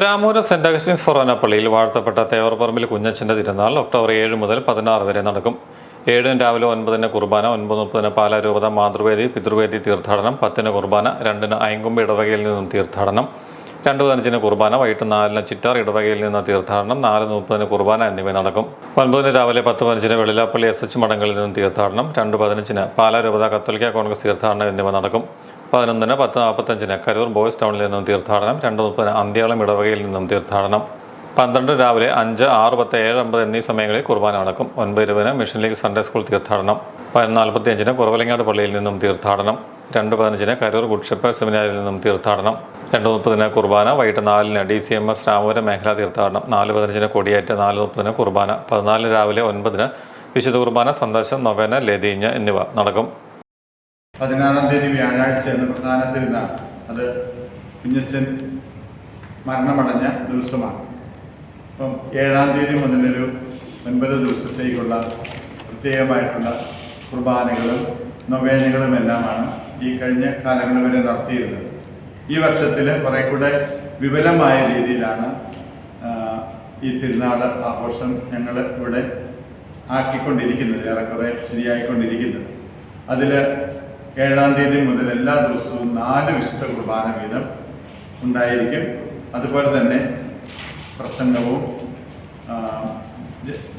രാമൂര saint Augustine's ഫൊറോന പള്ളിയിൽ വാഴ്ത്തപ്പെട്ട തേവർപ്പറമ്പിൽ കുഞ്ഞച്ചന്റെ തിരുനാൾ October ഏഴ് മുതൽ പതിനാറ് വരെ നടക്കും. ഏഴിന് രാവിലെ ഒൻപതിന് കുർബാന ഒൻപത് മുപ്പതിന് പാലാരൂപത മാതൃവേദി പിതൃവേദി തീർത്ഥാടനം പത്തിന് കുർബാന രണ്ടിന് അയങ്കുമ്പ് ഇടവകയിൽ നിന്നും തീർത്ഥാടനം രണ്ട് പതിനഞ്ചിന് കുർബാന വൈകിട്ട് നാലിന് ചിറ്റാർ ഇടവകയിൽ നിന്ന് തീർത്ഥാടനം നാല് മുപ്പതിന് കുർബാന എന്നിവ നടക്കും. ഒൻപതിന് രാവിലെ പത്ത് പതിനഞ്ചിന് വെള്ളിലാപ്പള്ളി എസ് എച്ച് മഠങ്ങളിൽ നിന്നും തീർത്ഥാടനം രണ്ട് പതിനഞ്ചിന് പാലാരൂപത കത്തോലിക്ക കോൺഗ്രസ് തീർത്ഥാടനം എന്നിവ നടക്കും. പതിനൊന്നിന് പത്ത് നാൽപ്പത്തഞ്ചിന് കരൂർ ബോയ്സ് ടൗണിൽ നിന്നും തീർത്ഥാടനം രണ്ട് മുപ്പതിന് അന്ത്യാളം ഇടവകയിൽ നിന്നും തീർത്ഥാടനം. പന്ത്രണ്ട് രാവിലെ അഞ്ച് ആറ് പത്ത് ഏഴ് അമ്പത് എന്നീ സമയങ്ങളിൽ കുർബാന നടക്കും. ഒൻപത് ഇരുപതിന് മിഷൻ ലീഗ് സൺഡേ സ്കൂൾ തീർത്ഥാടനം. പതിനൊന്ന് നാൽപ്പത്തി അഞ്ചിന് കുറവലങ്ങാട് പള്ളിയിൽ നിന്നും തീർത്ഥാടനം. രണ്ട് പതിനഞ്ചിന് കരൂർ ഗുഡ്ഷിപ്പ് സെമിനാരിൽ നിന്നും തീർത്ഥാടനം. രണ്ട് മുപ്പതിന് കുർബാന വൈകിട്ട് നാലിന് D C M S Ramapuram മേഖലാ തീർത്ഥാടനം. നാല് പതിനഞ്ചിന് കൊടിയേറ്റ് നാല് മുപ്പതിന് കുർബാന. പതിനാലിന് രാവിലെ ഒൻപതിന് വിശുദ്ധ കുർബാന സന്ദർശനം നൊവേന ലതീഞ്ഞ് എന്നിവ നടക്കും. പതിനാറാം തീയതി വ്യാഴാഴ്ച എന്ന പ്രധാന തിരുനാൾ. അത് കുഞ്ഞച്ചൻ മരണമടഞ്ഞ ദിവസമാണ്. അപ്പം ഏഴാം തീയതി മുതലൊരു ഒൻപത് ദിവസത്തേക്കുള്ള പ്രത്യേകമായിട്ടുള്ള കുർബാനകളും നൊവേനകളും എല്ലാമാണ് ഈ കഴിഞ്ഞ കാലങ്ങൾ വരെ നടത്തിയിരുന്നത്. ഈ വർഷത്തിൽ കുറെ കൂടെ വിപുലമായ രീതിയിലാണ് ഈ തിരുനാൾ ആഘോഷം ഞങ്ങൾ ഇവിടെ ആക്കിക്കൊണ്ടിരിക്കുന്നത്. ഏറെക്കുറെ ശരിയായിക്കൊണ്ടിരിക്കുന്നത്. അതിൽ ഏഴാം തീയതി മുതൽ എല്ലാ ദിവസവും നാല് വിശുദ്ധ കുർബാന വീതം ഉണ്ടായിരിക്കും. അതുപോലെ തന്നെ പ്രസംഗവും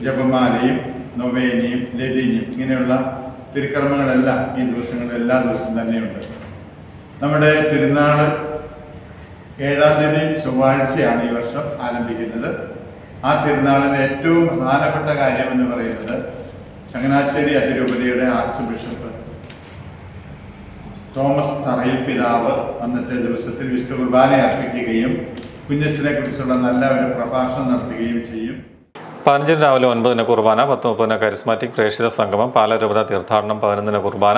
ജപമാലയും നൊവേനയും ലതീനിയും ഇങ്ങനെയുള്ള തിരുക്കർമ്മങ്ങളെല്ലാം ഈ ദിവസങ്ങളിൽ എല്ലാ ദിവസവും തന്നെയുണ്ട്. നമ്മുടെ തിരുനാൾ ഏഴാം തീയതി ചൊവ്വാഴ്ചയാണ് ഈ വർഷം ആരംഭിക്കുന്നത്. ആ തിരുനാളിന്റെ ഏറ്റവും പ്രധാനപ്പെട്ട കാര്യം എന്ന് പറയുന്നത് ചങ്ങനാശ്ശേരി അതിരൂപതയുടെ ആർച്ച് ബിഷപ്പ് തോമസ് തറയിൽ പിതാവ് അന്നത്തെ ദിവസത്തിൽ വിശുദ്ധ കുർബാന അർപ്പിക്കുകയും കുഞ്ഞച്ചനെ കുറിച്ചുള്ള നല്ല ഒരു പ്രഭാഷണം നടത്തുകയും ചെയ്യും. പതിനഞ്ചിന് രാവിലെ ഒൻപതിന് കുർബാന പത്ത് മുപ്പതിന് കരിസ്മാറ്റിക് പ്രേക്ഷിത സംഗമം പാലരൂപത തീർത്ഥാടനം പതിനൊന്നിന് കുർബാന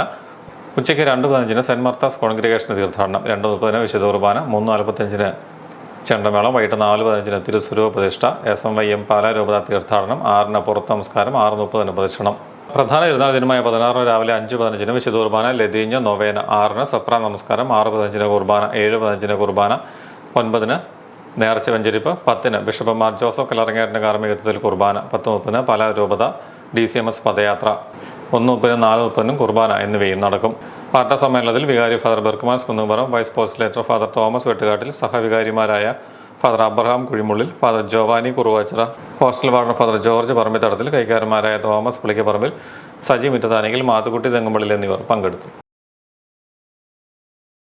ഉച്ചയ്ക്ക് രണ്ട് പതിനഞ്ചിന് സെന്റ് മാർത്താസ് കോൺഗ്രിഗേഷൻ തീർത്ഥാടനം രണ്ട് മുപ്പതിന് വിശുദ്ധ കുർബാന മൂന്ന് നാൽപ്പത്തഞ്ചിന് ചെണ്ടമേളം വൈകിട്ട് നാല് പതിനഞ്ചിന് തിരുസ്വരൂപ പ്രതിഷ്ഠ എസ് എം വൈ എം പാലാരൂപത തീർത്ഥാടനം ആറിന് പുറത്ത് നമസ്കാരം ആറ് മുപ്പതിന് പ്രദക്ഷിണം പ്രധാന ഇരുന്നാൾ ദിനമായ പതിനാറിന് രാവിലെ അഞ്ച് പതിനഞ്ചിന് വിശുദ്ധ കുർബാന ലതീഞ്ഞ് നൊവേന ആറിന് സപ്ര നമസ്കാരം ആറ് പതിനഞ്ചിന് കുർബാന ഏഴ് പതിനഞ്ചിന് കുർബാന ഒൻപതിന് നേർച്ച വെഞ്ചരിപ്പ് പത്തിന് ബിഷപ്പ് മാർ ജോസഫ് കലറങ്ങേറിന്റെ കാർമ്മികത്വത്തിൽ കുർബാന പത്ത് മുപ്പതിന് പല രൂപത ഡി സി എം എസ് പദയാത്ര ഒന്ന് മുപ്പതിനും നാല് മുപ്പതിനും കുർബാന എന്നിവയും നടക്കും. പാർട്ട സമ്മേളനത്തിൽ വികാരി father Berchmans Kunnumpuram vice postulator father Thomas Vettukattil സഹവികാരിമാരായ father Abraham Kuzhimullil father Giovanni Kuruvachira hostel warden father George Parambithadathil കൈക്കാരന്മാരായ Thomas Pulikkaparambil Saji മിറ്റത്താനെങ്കിൽ മാത്തുക്കുട്ടി തെങ്ങുമ്പള്ളിൽ എന്നിവർ പങ്കെടുത്തു.